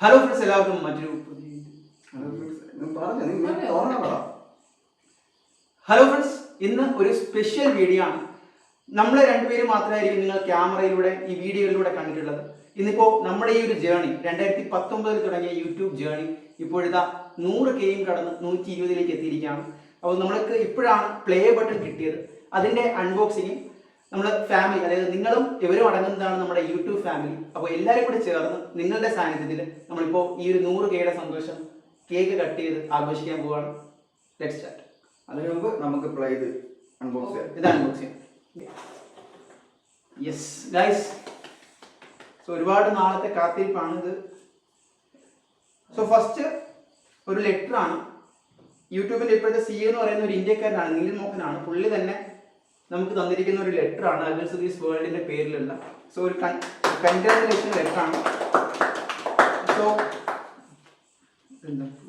Hello friends എല്ലാവർക്കും മറ്റൊരു hello friends ഇന്ന് ഒരു സ്പെഷ്യൽ വീഡിയോ ആണ്. നമ്മളെ രണ്ടുപേരും മാത്രമായിരിക്കും നിങ്ങൾ ക്യാമറയിലൂടെ ഈ വീഡിയോയിലൂടെ കണ്ടിട്ടുള്ളത്. ഇന്നിപ്പോ നമ്മുടെ ഈ ഒരു ജേണി രണ്ടായിരത്തി പത്തൊമ്പതിൽ തുടങ്ങിയ യൂട്യൂബ് ജേണി ഇപ്പോഴത്തെ നൂറ് കെയും കടന്ന് നൂറ്റി ഇരുപതിലേക്ക് എത്തിയിരിക്കുകയാണ്. അപ്പോൾ നമ്മൾക്ക് ഇപ്പോഴാണ് പ്ലേ ബട്ടൺ കിട്ടിയത്. അതിന്റെ അൺബോക്സിങ്ങും നമ്മൾ ഫാമിലി അതായത് നിങ്ങളും ഇവരും അടങ്ങുന്നതാണ് നമ്മുടെ യൂട്യൂബ് ഫാമിലി അപ്പോൾ എല്ലാവരും കൂടി ചേർന്ന് നിങ്ങളുടെ സാന്നിധ്യത്തിൽ നമ്മളിപ്പോൾ ഈ ഒരു നൂറ് കെയുടെ സന്തോഷം കേക്ക് കട്ട് ചെയ്ത് ആഘോഷിക്കാൻ പോവാണ്. ലെറ്റ് സ്റ്റാർട്ട് അതിനു മുമ്പ് നമുക്ക് പ്ലേ ചെയ്ത് അൺബോക്സ് ചെയ്യാം. ഇത് അൺബോക്സ് ചെയ്യാം. യെസ് ഗൈസ് സോ ഒരുപാട് നാളത്തെ കാത്തിരിപ്പാണ് ഇത്. സോ ഫസ്റ്റ് ഒരു ലെറ്റർ ആണ്. യൂട്യൂബിൽ ഇപ്പോഴത്തെ സി എന്ന് പറയുന്ന ഒരു ഇന്ത്യക്കാരനാണ് നീൽ മോഹനാണ്. പുള്ളി തന്നെ നമുക്ക് തന്നിരിക്കുന്ന ഒരു ലെറ്റർ ആണ്. അഗൽ സുദീസ് വേൾഡിന്റെ പേരിലുള്ള സോ ഒരു കൺഗ്രാജുലേഷൻ ലെറ്റർ ആണ്. സോ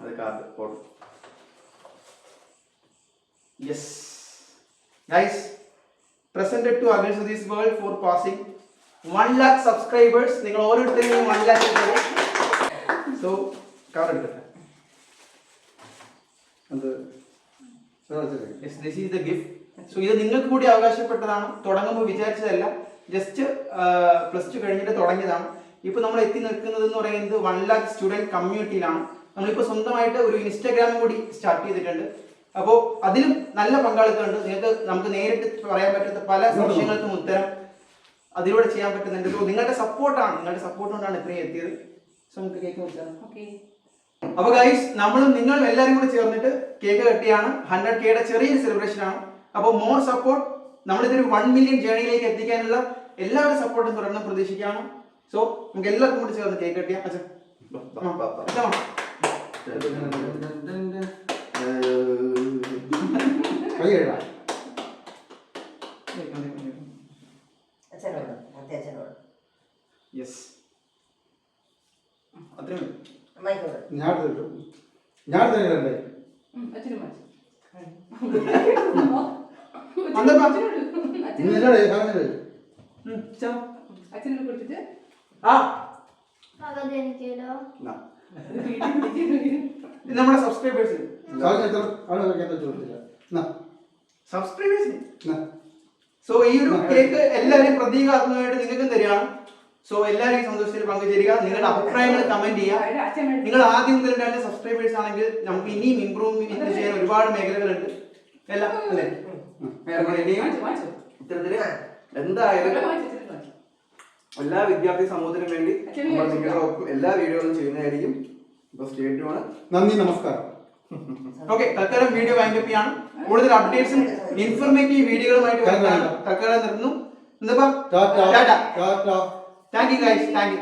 അത് ടു വേൾഡ് ഫോർ സബ്സ്ക്രൈബേഴ്സ് നിങ്ങൾ ഓരോരുത്തരും സോ കവർ എടുക്കട്ടെ. ഈസ് ദ ഗിഫ്റ്റ് സോ ഇത് നിങ്ങൾക്ക് കൂടി അവകാശപ്പെട്ടതാണ്. തുടങ്ങുമ്പോൾ വിചാരിച്ചതല്ല. ജസ്റ്റ് പ്ലസ് ടു കഴിഞ്ഞിട്ട് തുടങ്ങിയതാണ്. ഇപ്പോൾ നമ്മൾ എത്തി നിൽക്കുന്നത് എന്ന് പറയുന്നത് വൺ ലാക്ക് സ്റ്റുഡന്റ് കമ്മ്യൂണിറ്റിയിലാണ് നമ്മളിപ്പോൾ സ്വന്തമായിട്ട് ഒരു ഇൻസ്റ്റാഗ്രാമും കൂടി സ്റ്റാർട്ട് ചെയ്തിട്ടുണ്ട്. അപ്പോൾ അതിലും നല്ല പങ്കാളിത്തമുണ്ട്. നിങ്ങൾക്ക് നമുക്ക് നേരിട്ട് പറയാൻ പറ്റാത്ത പല സംശയങ്ങൾക്കും ഉത്തരം അതിലൂടെ ചെയ്യാൻ പറ്റുന്നുണ്ട്. സോ നിങ്ങളുടെ സപ്പോർട്ടാണ് നിങ്ങളുടെ സപ്പോർട്ട് കൊണ്ടാണ് ഇത്രയും എത്തിയത്. സോ നമുക്ക് കേക്ക് വെച്ചാൽ അപ്പൊ ഗൈസ് നമ്മളും നിങ്ങളും എല്ലാവരും കൂടി ചേർന്നിട്ട് കേക്ക് കെട്ടിയാണ്. ഹൺഡ്രഡ് കെയുടെ ചെറിയൊരു സെലിബ്രേഷൻ ആണ്. അപ്പോൾ മോർ സപ്പോർട്ട് നമ്മളിതൊരു വൺ മില്യൺ ജേണിയിലേക്ക് എത്തിക്കാനുള്ള എല്ലാവരുടെ സപ്പോർട്ടും തുടർന്ന് പ്രതീക്ഷിക്കാണ് സോ നമുക്ക് എല്ലാവർക്കും കൂടി ചേർന്ന് കേക്ക് കട്ടിയാം. അച്ഛൻ ഞാൻ ഞാൻ തന്നെ അച്ഛനും. അച്ഛനോട് കൊടുത്തിട്ട് ആ. നമ്മുടെ സബ്സ്ക്രൈബേഴ്സ് സബ്സ്ക്രൈബേഴ്സ് സോ ഈ ഒരു കേക്ക് എല്ലാവരും പ്രതീകാത്മകമായിട്ട് നിങ്ങൾക്കും തരികയാണ്. സോ എല്ലാവരും സന്തോഷത്തിൽ പങ്കുചേരുക. നിങ്ങളുടെ അഭിപ്രായങ്ങൾ കമന്റ് ചെയ്യുക. നിങ്ങൾ ആദ്യം മുതൽ രണ്ട് സബ്സ്ക്രൈബേഴ്സ് ആണെങ്കിൽ നമുക്ക് ഇനിയും ഇമ്പ്രൂവ്മെന്റ് ചെയ്യാൻ ഒരുപാട് മേഖലകളുണ്ട്. എല്ലാം അല്ലേ? ഇത്തരത്തിൽ എന്തായാലും എല്ലാ വിദ്യാർത്ഥി സമൂഹത്തിനും വേണ്ടി നമ്മൾ നിങ്ങളുടെ ഒപ്പം എല്ലാ വീഡിയോകളും ചെയ്യുന്നതായിരിക്കും. ഇപ്പൊ സ്റ്റേറ്റ് ആണ്. നന്ദി നമസ്കാരം. ഓക്കെ തൽക്കാലം വീഡിയോ വൈൻഡപ്പ് ചെയ്യാണ്. കൂടുതൽ അപ്ഡേറ്റ്സും ഇൻഫർമേറ്റീവ് വീഡിയോകളുമായിട്ട് തൽക്കാലം. തൽക്കാലം നിർത്തുന്നു. എന്താ tata thank you guys thank you